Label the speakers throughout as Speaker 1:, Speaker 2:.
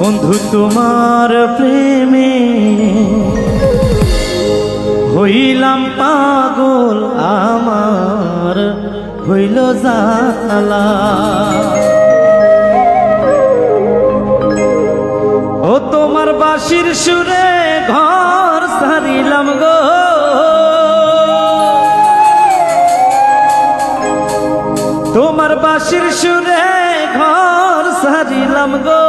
Speaker 1: বন্ধু, তোমার প্রেমে হইলাম পাগল আমার, হইল জালা ও তোমার বাঁশির সুরে ঘর সারিলাম গো। তোমার বাঁশির সুরে ঘর সারিলাম গো।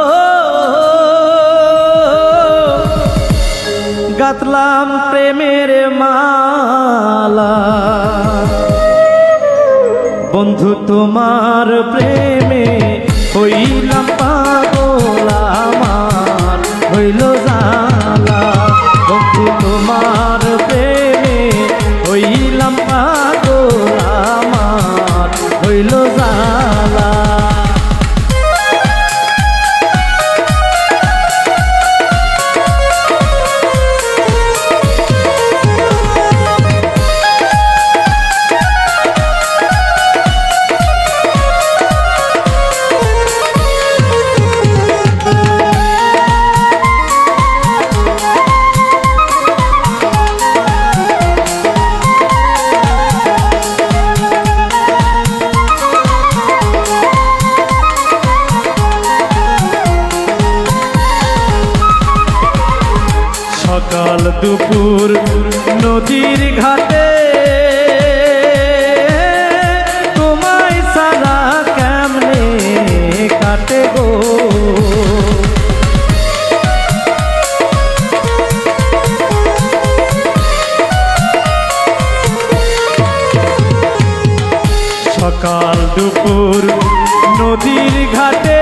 Speaker 1: গাতলাম প্রেমের মালা। বন্ধু তোমার প্রেমে হইলাম পাগল আমার। হইল নদীর ঘাটে। তোমায় সারা কেমনে কাটে গো? সকাল দুপুর নদীর ঘাটে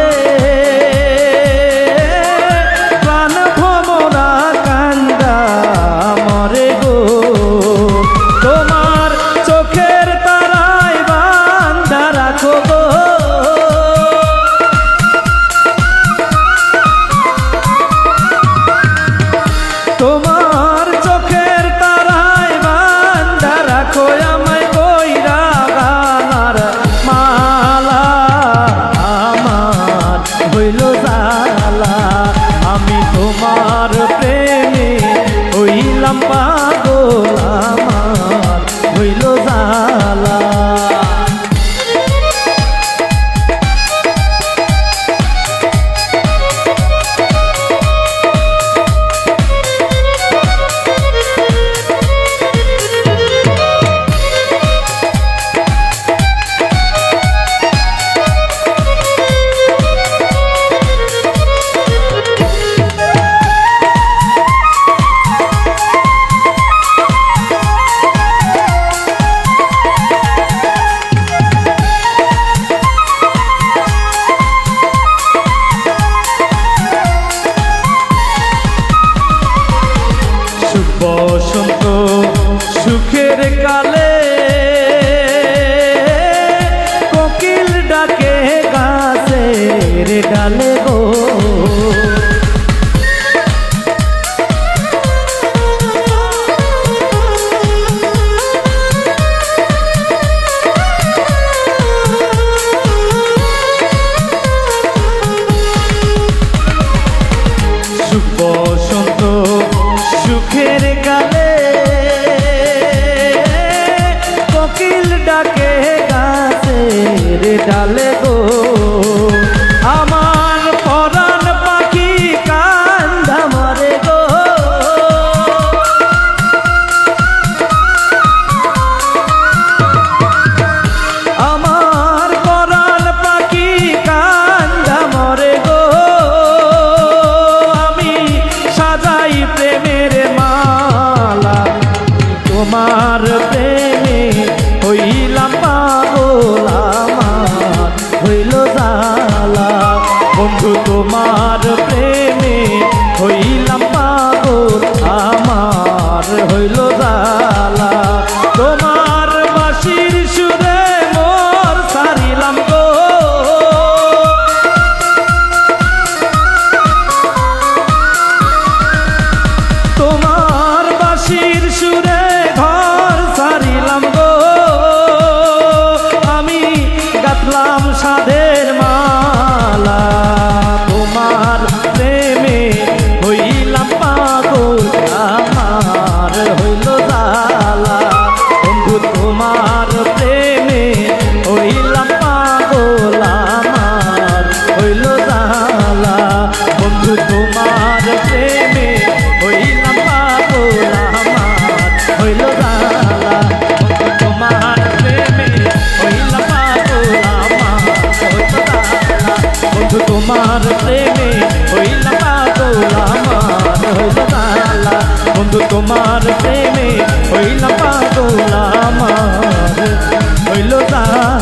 Speaker 1: হইল কাল ডালে গো। তোমার প্রেমে হইল পাগল আমার হইল তালা বন্ধু তোমার প্রেমে হইল পাগল হইল তালা